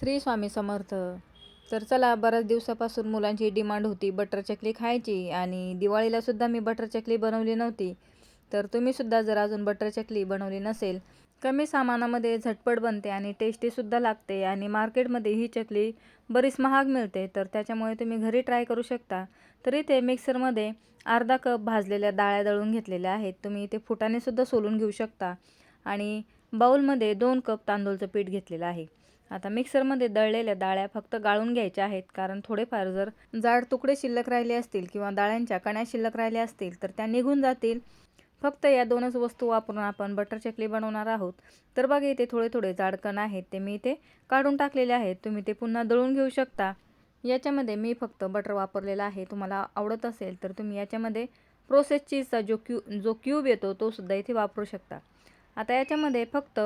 श्री स्वामी समर्थ. तर चला बऱ्याच दिवसापासून मुलांची डिमांड होती बटर चकली खायची आणि दिवाळीला सुद्धा मी बटर चकली बनवली नव्हती. तर तुम्हीसुद्धा जर अजून बटर चकली बनवली नसेल कमी सामानामध्ये झटपट बनते आणि टेस्टीसुद्धा लागते आणि मार्केटमध्ये ही चकली बरीच महाग मिळते. तर त्याच्यामुळे तुम्ही घरी ट्राय करू शकता. तर इथे मिक्सरमध्ये अर्धा कप भाजलेल्या डाळ्या दळून घेतलेल्या आहेत. तुम्ही इथे फुटानेसुद्धा सोलून घेऊ शकता. आणि बाऊलमध्ये दोन कप तांदूळचं पीठ घेतलेलं आहे. आता मिक्सरमध्ये दळलेल्या डाळ्या फक्त गाळून घ्यायच्या आहेत कारण थोडेफार जर जाड तुकडे शिल्लक राहिले असतील किंवा डाळ्यांच्या कण्या शिल्लक राहिल्या असतील तर त्या निघून जातील. फक्त या दोनच वस्तू वापरून आपण बटर चकली बनवणार आहोत. तर बघा इथे थोडे थोडे जाड कण आहेत ते मी इथे काढून टाकलेले आहेत. तुम्ही ते पुन्हा दळून घेऊ शकता. याच्यामध्ये मी फक्त बटर वापरलेला आहे. तुम्हाला आवडत असेल तर तुम्ही याच्यामध्ये प्रोसेस चीजचा जो क्यू जो क्यूब येतो तो सुद्धा इथे वापरू शकता. आता याच्यामध्ये फक्त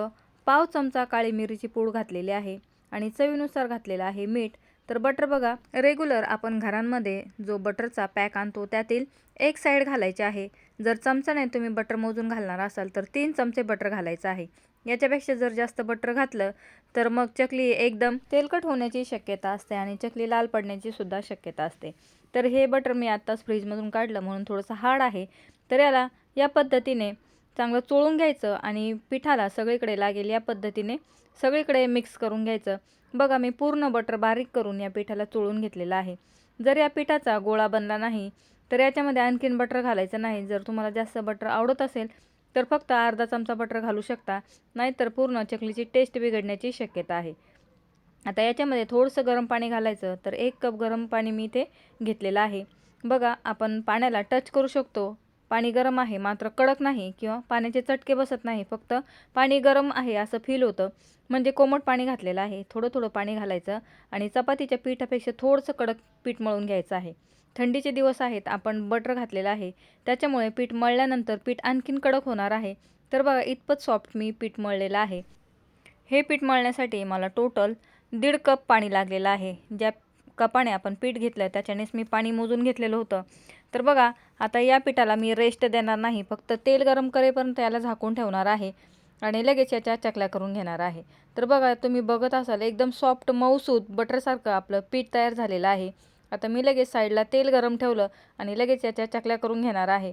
पाव चमचा काळी मिरीची पूड घातलेली आहे आणि चवीनुसार घातलेलं आहे मीठ. तर बटर बघा रेग्युलर आपण घरांमध्ये जो बटरचा पॅक आणतो त्यातील एक साईड घालायचे आहे. जर चमचाने तुम्ही बटर मोजून घालणार असाल तर तीन चमचे बटर घालायचं आहे. याच्यापेक्षा जर जास्त बटर घातलं तर मग चकली एकदम तेलकट होण्याची शक्यता असते आणि चकली लाल पडण्याची सुद्धा शक्यता असते. तर हे बटर मी आत्ताच फ्रीजमधून काढलं म्हणून थोडंसं हार्ड आहे. तर याला या पद्धतीने चांगलं चोळून घ्यायचं आणि पिठाला सगळीकडे लागेल या पद्धतीने सगळीकडे मिक्स करून घ्यायचं. बघा मी पूर्ण बटर बारीक करून या पिठाला चोळून घेतलेलं आहे. जर या पिठाचा गोळा बनला नाही तर याच्यामध्ये आणखीन बटर घालायचं नाही. जर तुम्हाला जास्त बटर आवडत असेल तर फक्त अर्धा चमचा बटर घालू शकता. नाहीतर पूर्ण चकलीची टेस्ट बिघडण्याची शक्यता आहे. आता याच्यामध्ये थोडंसं गरम पाणी घालायचं तर एक कप गरम पाणी मी इथे घेतलेलं आहे. बघा आपण पाण्याला टच करू शकतो. पाणी गरम आहे मात्र कडक नाही किंवा पाण्याचे चटके बसत नाही फक्त पाणी गरम आहे असं फील होतं. म्हणजे कोमट पाणी घातलेलं आहे. थोडं थोडं पाणी घालायचं आणि चपातीच्या पिठापेक्षा थोडंसं कडक पीठ मळून घ्यायचं आहे. थंडीचे दिवस आहेत आपण बटर घातलेलं आहे. त्याच्यामुळे पीठ मळल्यानंतर पीठ आणखीन कडक होणार आहे. तर बघा इतपत सॉफ्ट मी पीठ मळलेलं आहे. हे पीठ मळण्यासाठी मला टोटल दीड कप पाणी लागलेलं आहे. ज्या कपाने आपण पीठ घेतलं त्याच्यानेच मी पाणी मोजून घेतलेलं होतं. तर बघा आता या पिठाला मी रेस्ट देणार नाही फक्त तेल गरम करेपर्यंत याला झाकून ठेवणार आहे आणि लगेच याच्या चकल्या करून घेणार आहे. तर बघा तुम्ही बघत असाल एकदम सॉफ्ट मऊसूत बटरसारखं आपलं पीठ तयार झालेलं आहे. आता मी लगेच साईडला तेल गरम ठेवलं आणि लगेच याच्या चकल्या करून घेणार आहे.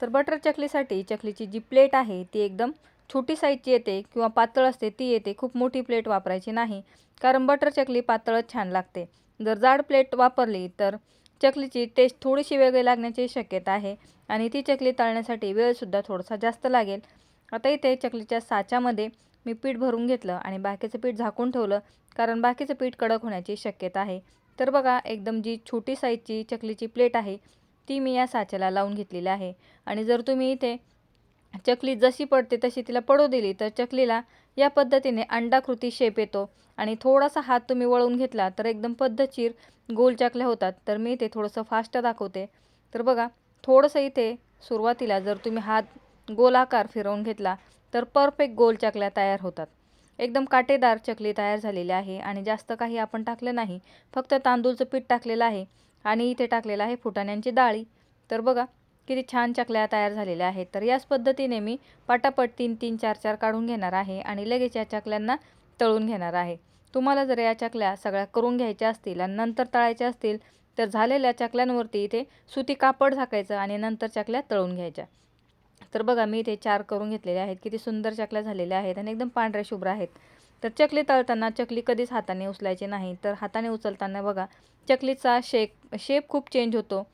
तर बटर चकलीसाठी चकलीची जी प्लेट आहे ती एकदम छोटी साईजची येते किंवा पातळ असते ती येते. खूप मोठी प्लेट वापरायची नाही. कारण बटर चकली पातळच छान लागते. जर जाड प्लेट वापरली तर चकलीची टेस्ट थोडीशी वेगळी लागण्याची शक्यता आहे. आणि ती चकली तळण्यासाठी वेळसुद्धा थोडासा जास्त लागेल. आता इथे चकलीच्या साच्यामध्ये मी पीठ भरून घेतलं आणि बाकीचं पीठ झाकून ठेवलं कारण बाकीचं पीठ कडक होण्याची शक्यता आहे. तर बघा एकदम जी छोटी साईजची चकलीची प्लेट आहे ती मी या साच्याला लावून घेतलेली आहे. आणि जर तुम्ही इथे चकली जशी पडते तशी तिला पडू दिली तर चकलीला या पद्धतीने अंडाकृती शेप येतो. आणि थोडासा हात तुम्ही वळवून घेतला तर एकदम पद्धतशीर गोल चकल्या होतात. तर मी इथे थोडंसं फास्ट दाखवते. तर बघा थोडंसं इथे सुरुवातीला जर तुम्ही हात गोलाकार फिरवून घेतला तर परफेक्ट गोल चकल्या तयार होतात. एकदम काटेदार चकली तयार झालेली आहे आणि जास्त काही आपण टाकलं नाही. फक्त तांदूळचं पीठ टाकलेलं आहे आणि इथे टाकलेलं आहे फुटाण्यांची डाळी. तर बघा किती छान चकल्या तयार झालेल्या आहेत. तर याच पद्धतीने मी पटापट तीन तीन चार चार काढून घेणार आहे आणि लगेच या चकल्यांना तळून घेणार आहे. तुम्हाला जर या चकल्या सगळ्या करून घ्यायच्या असतील आणि नंतर तळायच्या असतील तर झालेल्या चकल्यांवरती इथे सुती कापड झाकायचं आणि नंतर चकल्या तळून घ्यायच्या. तर बघा मी इथे चार करून घेतलेल्या आहेत. किती सुंदर चकल्या झालेल्या आहेत आणि एकदम पांढऱ्या शुभ्र आहेत. तर चकली तळताना चकली कधीच हाताने उचलायची नाही. तर हाताने उचलताना बघा चकलीचा शेक शेप खूप चेंज होतो.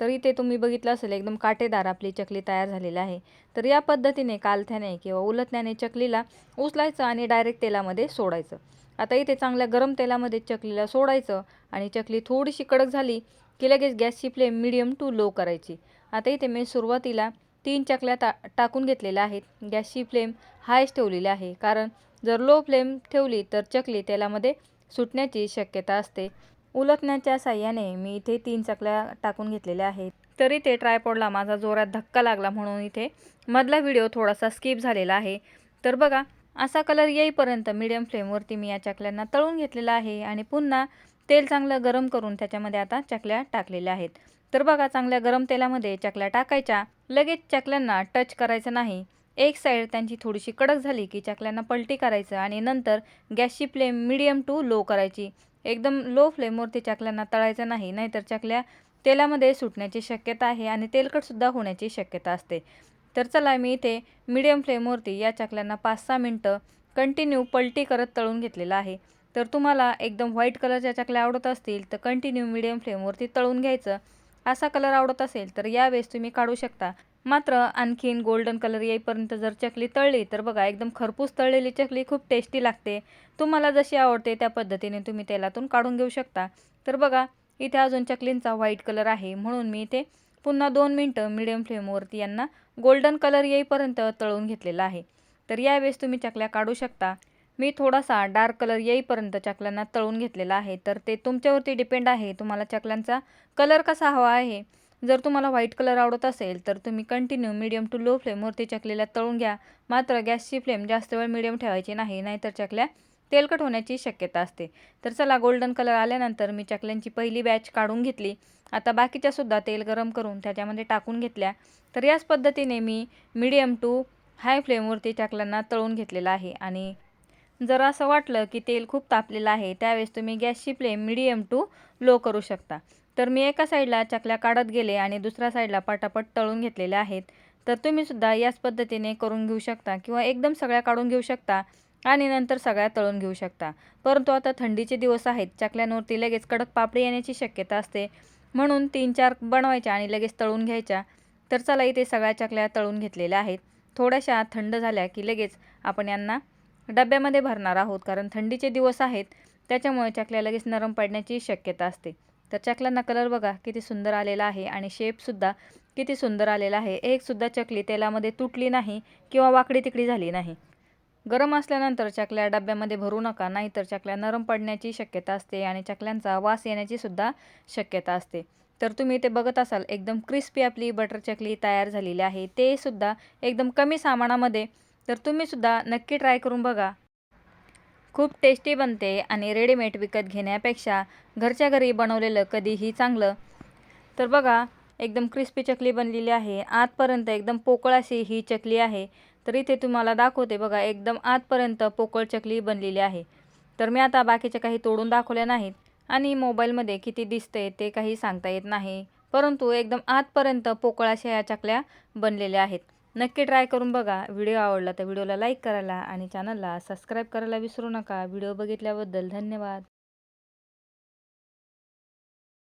तर इथे तुम्ही बघितलं असेल एकदम काटेदार आपली चकली तयार झालेली आहे. तर या पद्धतीने कालथ्याने किंवा उलटण्याने चकलीला उचलायचं आणि डायरेक्ट तेलामध्ये सोडायचं. आता इथे चांगल्या गरम तेलामध्ये चकलीला सोडायचं आणि चकली थोडीशी कडक झाली की लगेच गॅसची फ्लेम मिडियम टू लो करायची. आता इथे मी सुरुवातीला तीन चकल्या टा टाकून घेतलेल्या आहेत. गॅसची फ्लेम हायच ठेवलेली आहे. कारण जर लो फ्लेम ठेवली तर चकली तेलामध्ये सुटण्याची शक्यता असते. उलटण्याच्या साह्याने मी इथे तीन चकल्या टाकून घेतलेल्या आहेत. तरी ते ट्रायपॉडला माझा जोरात धक्का लागला म्हणून इथे मधला व्हिडिओ थोडासा स्किप झालेला आहे. तर बघा असा कलर येईपर्यंत मीडियम फ्लेमवरती मी या चकल्यांना तळून घेतलेला आहे आणि पुन्हा तेल चांगलं गरम करून त्याच्यामध्ये आता चकल्या टाकलेल्या आहेत. तर बघा चांगल्या गरम तेलामध्ये चकल्या टाकायच्या लगेच चकल्यांना टच करायचं नाही. एक साईड त्यांची थोडीशी कडक झाली की चकल्यांना पलटी करायचं आणि नंतर गॅसची फ्लेम मिडियम टू लो करायची. एकदम लो फ्लेमवरती चकल्यांना तळायचं नाही नाहीतर चकल्या तेलामध्ये सुटण्याची शक्यता आहे आणि तेलकटसुद्धा होण्याची शक्यता असते. तर चला मी इथे मिडियम फ्लेमवरती या चकल्यांना पाच सहा मिनटं कंटिन्यू पलटी करत तळून घेतलेलं आहे. तर तुम्हाला एकदम व्हाईट कलरच्या चकल्या आवडत असतील तर कंटिन्यू मिडियम फ्लेमवरती तळून घ्यायचं. असा कलर आवडत असेल तर यावेळेस तुम्ही काढू शकता. मात्र आणखीन गोल्डन कलर येईपर्यंत जर चकली तळली तर बघा एकदम खरपूस तळलेली चकली खूप टेस्टी लागते. तुम्हाला जशी आवडते त्या पद्धतीने तुम्ही तेलातून काढून घेऊ शकता. तर बघा इथे अजून चकलींचा व्हाईट कलर आहे म्हणून मी इथे पुन्हा दोन मिनटं मिडियम फ्लेमवरती यांना गोल्डन कलर येईपर्यंत तळून घेतलेला आहे. तर यावेळेस तुम्ही चकल्या काढू शकता. मी थोडासा डार्क कलर येईपर्यंत चकल्यांना तळून घेतलेला आहे. तर ते तुमच्यावरती डिपेंड आहे तुम्हाला चकल्यांचा कलर कसा हवा आहे. जर तुम्हाला व्हाईट कलर आवडत असेल तर तुम्ही कंटिन्यू मीडियम टू लो फ्लेमवरती चकलेल्या तळून घ्या. मात्र गॅसची फ्लेम जास्त वेळ मीडियम ठेवायची नाही नाहीतर चकल्या तेलकट होण्याची शक्यता असते. तर चला गोल्डन कलर आल्यानंतर मी चकल्यांची पहिली बॅच काढून घेतली. आता बाकीच्या सुद्धा तेल गरम करून त्याच्यामध्ये टाकून घेतल्या. तर याच पद्धतीने मी मिडियम टू हाय फ्लेमवरती चकल्यांना तळून घेतलेलं आहे. आणि जर असं वाटलं की तेल खूप तापलेलं आहे त्यावेळेस तुम्ही गॅसची फ्लेम मिडियम टू लो करू शकता. तर मी एका साईडला चकल्या काढत गेले आणि दुसऱ्या साईडला पटापट तळून घेतलेल्या आहेत. तर तुम्हीसुद्धा याच पद्धतीने करून घेऊ शकता किंवा एकदम सगळ्या काढून घेऊ शकता आणि नंतर सगळ्या तळून घेऊ शकता. परंतु आता थंडीचे दिवस आहेत. चकल्यांवरती लगेच कडक पापडी येण्याची शक्यता असते. म्हणून तीन चार बनवायच्या आणि लगेच तळून घ्यायच्या. तर चला इथे सगळ्या चकल्या तळून घेतलेल्या आहेत. थोड्याशा थंड झाल्या की लगेच आपण यांना डब्यामध्ये भरणार आहोत. कारण थंडीचे दिवस आहेत. त्याच्यामुळे चकल्या लगेच नरम पडण्याची शक्यता असते. तर चकल्यांना कलर बघा किती सुंदर आलेला आहे आणि शेपसुद्धा किती सुंदर आलेला आहे. एकसुद्धा चकली तेलामध्ये तुटली नाही किंवा वाकडी तिकडी झाली नाही. गरम असल्यानंतर चकल्या डब्यामध्ये भरू नका नाहीतर चकल्या नरम पडण्याची शक्यता असते आणि चकल्यांचा वास येण्याची सुद्धा शक्यता असते. तर तुम्ही ते बघत असाल एकदम क्रिस्पी आपली बटर चकली तयार झालेली आहे. ते सुद्धा एकदम कमी सामानामध्ये तर तुम्हीसुद्धा नक्की ट्राय करून बघा. खूप टेस्टी बनते आणि रेडीमेड विकत घेण्यापेक्षा घरच्या घरी बनवलेलं कधीही चांगलं. तर बघा एकदम क्रिस्पी चकली बनलेली आहे. आतपर्यंत एकदम पोकळ अशी ही चकली आहे. तर इथे तुम्हाला दाखवते बघा एकदम आतपर्यंत पोकळ चकली बनलेली आहे. तर मी आता बाकीच्या काही तोडून दाखवल्या नाहीत आणि मोबाईलमध्ये किती दिसते ते काही सांगता येत नाही. परंतु एकदम आतपर्यंत पोकळ अशा या चकल्या बनलेल्या आहेत. नक्की ट्राय करून बघा. व्हिडिओ आवडला तर व्हिडिओला लाईक करायला आणि चॅनलला सबस्क्राईब करायला विसरू नका. व्हिडिओ बघितल्याबद्दल धन्यवाद.